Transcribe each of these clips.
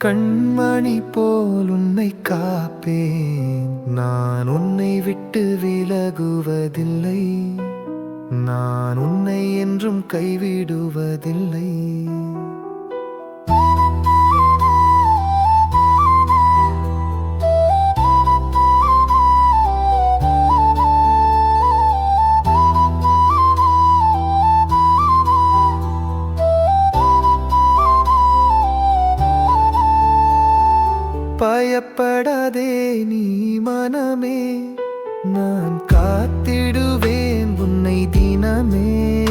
கண்மணி போல் உன்னை காப்பேன். நான் உன்னை விட்டு விலகுவதில்லை. நான் உன்னை என்றும் கைவிடுவதில்லை. பயப்படாதே நீ மனமே. நான் காத்திடுவேன் உன்னை தினமே.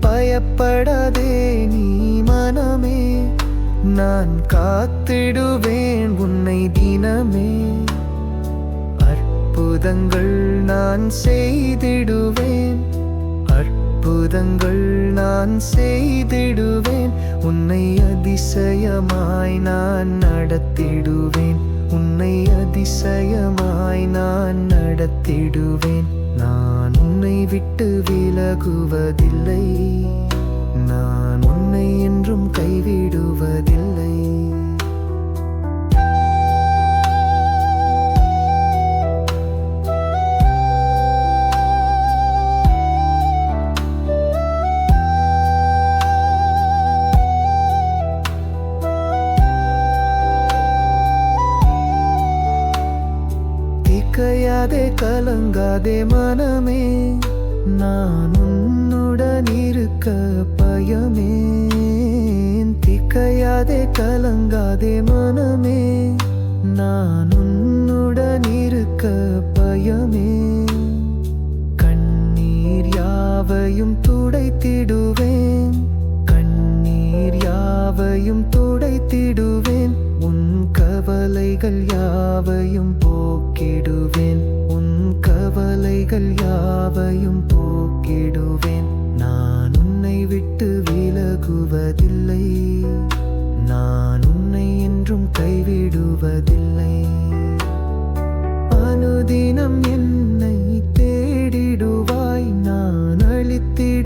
பயப்படாதே நீ மனமே. நான் காத்திடுவேன் உன்னை தினமே. அற்புதங்கள் நான் செய்திடுவேன். அற்புதங்கள் நான் செய்திடுவேன். உன்னை அதிசயமாய் நான் நடத்திடுவேன். உன்னை அதிசயமாய் நான் நடத்திடுவேன். நான் உன்னை விட்டு விலகுவதில்லை. நான் உன்னை என்றும் திக்கையாதே கலங்காதே மனமே. நான் உன்னுடன் இருக்க பயமே. திக்கையாதே கலங்காதே மனமே. நான் உன்னுடன் இருக்க பயமே. கண்ணீர் யாவையும் துடைத்திடுவேன். கண்ணீர் யாவையும் துடைத்திடுவேன். கவலைகள் யாவையும் போக்கிடுவேன். உன் கவலைகள் யாவையும் போக்கிடுவேன். நான் உன்னை விட்டு விலகுவதில்லை. நான் உன்னை என்றும் கைவிடுவதில்லை. அனுதினம் என்னை தேடிடுவாய். நான் அளித்திடும்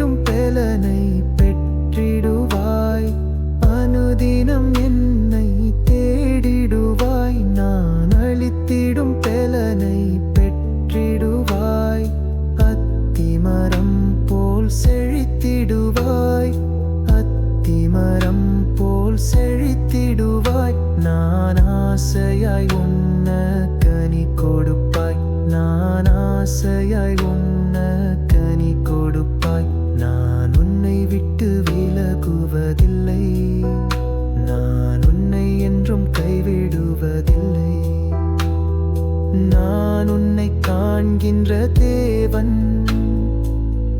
போல் செழித்திடுவாய். நான் ஆசையாய் உன்ன கனி கொடுப்பாய். நான் ஆசையாய் உன்ன கனி கொடுப்பாய். நான் உன்னை விட்டு விலகுவதில்லை. நான் உன்னை என்றும் கைவிடுவதில்லை. நான் உன்னை காண்கின்ற தேவன்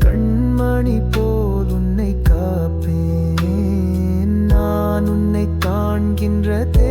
கண்மணி போ காண்கின்ற